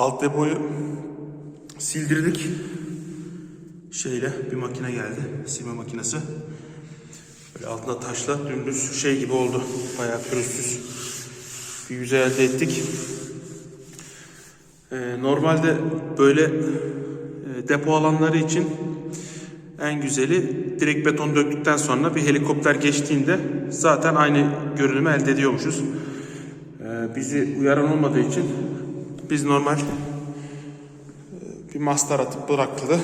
Alt depoyu sildirdik. Şeyle bir makine geldi. Silme makinesi. Böyle altında taşla dümdüz şey gibi oldu. Bayağı pürüzsüz bir yüzey elde ettik. Ee, normalde böyle e, depo alanları için en güzeli direkt beton döktükten sonra bir helikopter geçtiğinde zaten aynı görünümü elde ediyormuşuz. Ee, bizi uyaran olmadığı için biz normal e, bir mastar atıp bıraktı.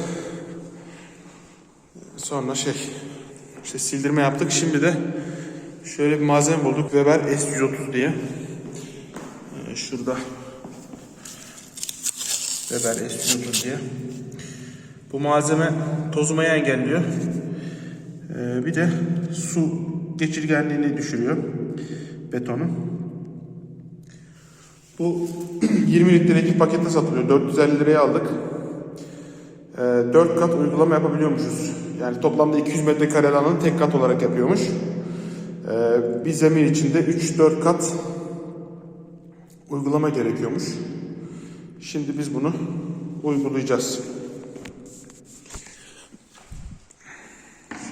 Sonra şey işte sildirme yaptık. Şimdi de şöyle bir malzeme bulduk. Weber S130 diye. Ee, şurada Weber S130 diye. Bu malzeme tozmayı engelliyor. Ee, bir de su geçirgenliğini düşürüyor betonun. Bu 20 litrelik pakette satılıyor. 450 liraya aldık. Ee, 4 kat uygulama yapabiliyormuşuz. Yani toplamda 200 metrekare alanı tek kat olarak yapıyormuş. Ee, bir zemin içinde 3-4 kat uygulama gerekiyormuş. Şimdi biz bunu uygulayacağız.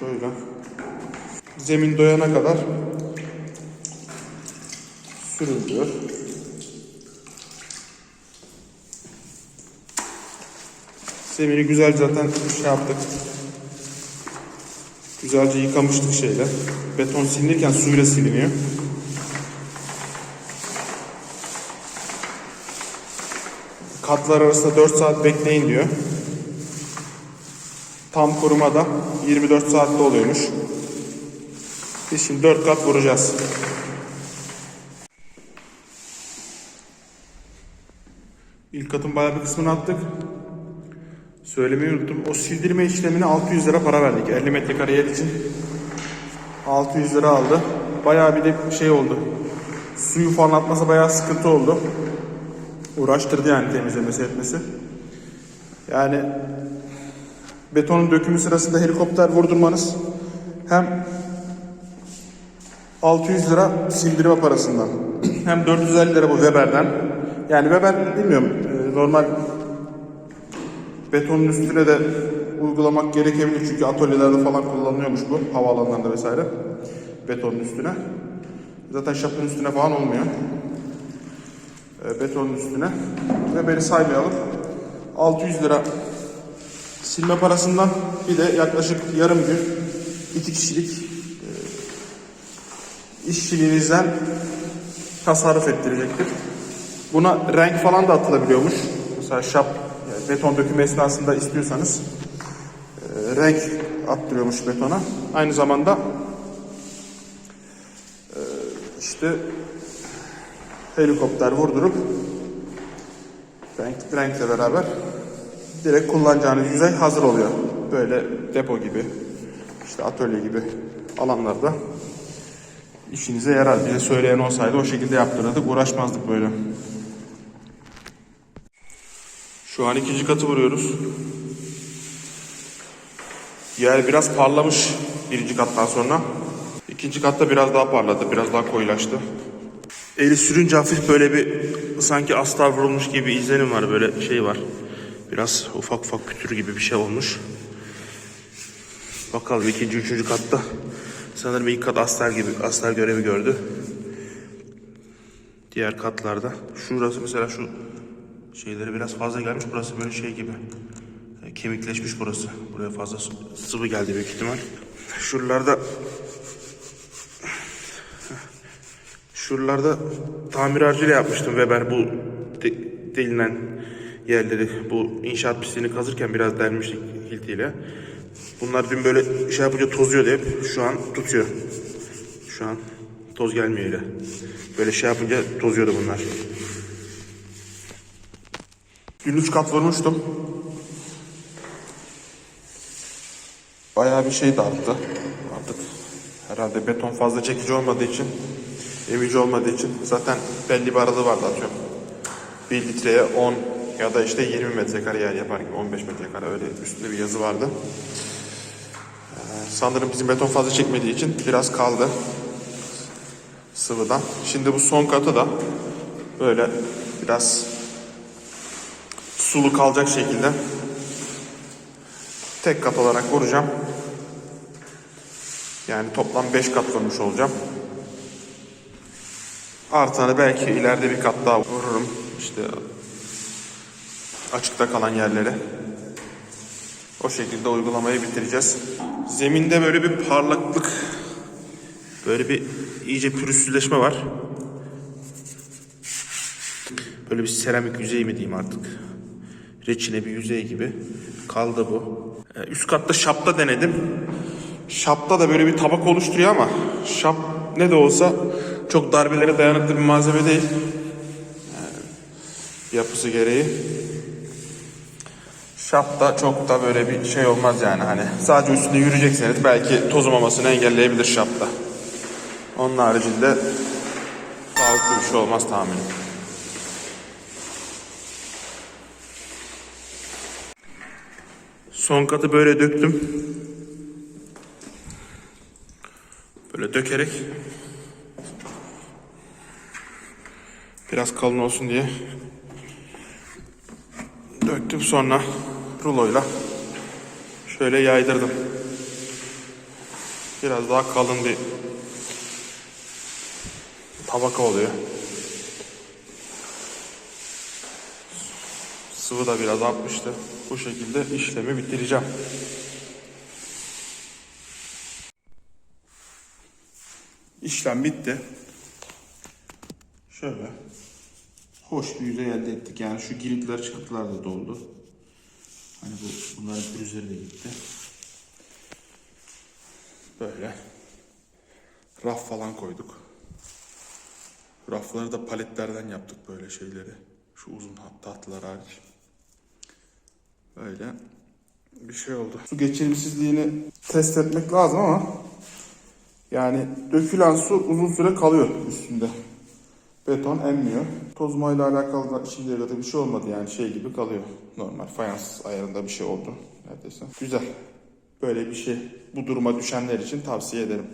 Şöyle. Zemin doyana kadar sürülüyor. Zemini güzel zaten şey yaptık. Güzelce yıkamıştık şeyle. Beton silinirken suyla siliniyor. Katlar arasında 4 saat bekleyin diyor. Tam korumada 24 saatte oluyormuş. Biz şimdi 4 kat vuracağız. İlk katın bayağı bir kısmını attık. Söylemeyi unuttum. O sildirme işlemine 600 lira para verdik. 50 metrekare yer için. 600 lira aldı. Bayağı bir de şey oldu. Suyu falan atması bayağı sıkıntı oldu. Uğraştırdı yani temizlemesi etmesi. Yani betonun dökümü sırasında helikopter vurdurmanız hem 600 lira sildirme parasından hem 450 lira bu Weber'den. Yani Weber bilmiyorum e, normal betonun üstüne de uygulamak gerekebilir çünkü atölyelerde falan kullanılıyormuş bu havaalanlarında vesaire betonun üstüne. Zaten şapın üstüne falan olmuyor. E, betonun üstüne ve beni saymayalım. 600 lira silme parasından bir de yaklaşık yarım gün iki kişilik e, işçiliğinizden tasarruf ettirecektir. Buna renk falan da atılabiliyormuş. Mesela şap beton dökümü esnasında istiyorsanız e, renk attırıyormuş betona. Aynı zamanda e, işte helikopter vurdurup renk, renkle beraber direkt kullanacağınız yüzey hazır oluyor. Böyle depo gibi, işte atölye gibi alanlarda işinize yarar. Bize söyleyen olsaydı o şekilde yaptırırdık, uğraşmazdık böyle. Şu an ikinci katı vuruyoruz. Yer biraz parlamış birinci kattan sonra. İkinci katta biraz daha parladı, biraz daha koyulaştı. Eli sürünce hafif böyle bir sanki astar vurulmuş gibi izlenim var böyle şey var. Biraz ufak ufak pütür gibi bir şey olmuş. Bakalım ikinci, üçüncü katta. Sanırım ilk kat astar gibi, astar görevi gördü. Diğer katlarda. Şurası mesela şu şeyleri biraz fazla gelmiş. Burası böyle şey gibi. E, Kemikleşmiş burası. Buraya fazla sı- sıvı geldi büyük ihtimal. Şuralarda Şuralarda tamir harcıyla yapmıştım Weber bu de, delinen yerleri. Bu inşaat pisliğini kazırken biraz delmiştik hiltiyle. Bunlar dün böyle şey yapınca tozuyordu hep. Şu an tutuyor. Şu an toz gelmiyor öyle. Böyle şey yapınca tozuyordu bunlar. Dün üç kat vurmuştum. Bayağı bir şey dağıttı. Artık herhalde beton fazla çekici olmadığı için, emici olmadığı için zaten belli bir aralığı vardı atıyorum. 1 litreye 10 ya da işte 20 metrekare yer yapar gibi 15 metrekare öyle üstünde bir yazı vardı. Ee, sanırım bizim beton fazla çekmediği için biraz kaldı sıvıdan. Şimdi bu son katı da böyle biraz sulu kalacak şekilde tek kat olarak vuracağım. Yani toplam 5 kat vurmuş olacağım. Artanı belki ileride bir kat daha vururum. İşte açıkta kalan yerlere. O şekilde uygulamayı bitireceğiz. Zeminde böyle bir parlaklık, böyle bir iyice pürüzsüzleşme var. Böyle bir seramik yüzey mi diyeyim artık. Reçine bir yüzey gibi. Kaldı bu. Ee, Üst katta şapta denedim. Şapta da böyle bir tabak oluşturuyor ama şap ne de olsa çok darbelere dayanıklı bir malzeme değil. Yani yapısı gereği. Şapta çok da böyle bir şey olmaz yani hani. Sadece üstünde yürüyecekseniz belki toz olmamasını engelleyebilir şapta. Onun haricinde sağlıklı bir şey olmaz tahminim. Son katı böyle döktüm. Böyle dökerek biraz kalın olsun diye döktüm sonra ruloyla şöyle yaydırdım. Biraz daha kalın bir tabaka oluyor. Sıvı da biraz artmıştı. Bu şekilde işlemi bitireceğim. İşlem bitti. Şöyle. Hoş bir yüzey elde ettik. Yani şu giritler çıktılar da doldu. Hani bu bunların pürüzleri de gitti. Böyle. Raf falan koyduk. Rafları da paletlerden yaptık böyle şeyleri. Şu uzun tahtalar hariç. Böyle bir şey oldu. Su geçirimsizliğini test etmek lazım ama yani dökülen su uzun süre kalıyor üstünde. Beton emmiyor. Tozmayla alakalı da şimdiye kadar bir şey olmadı yani şey gibi kalıyor. Normal fayans ayarında bir şey oldu neredeyse. Güzel. Böyle bir şey bu duruma düşenler için tavsiye ederim.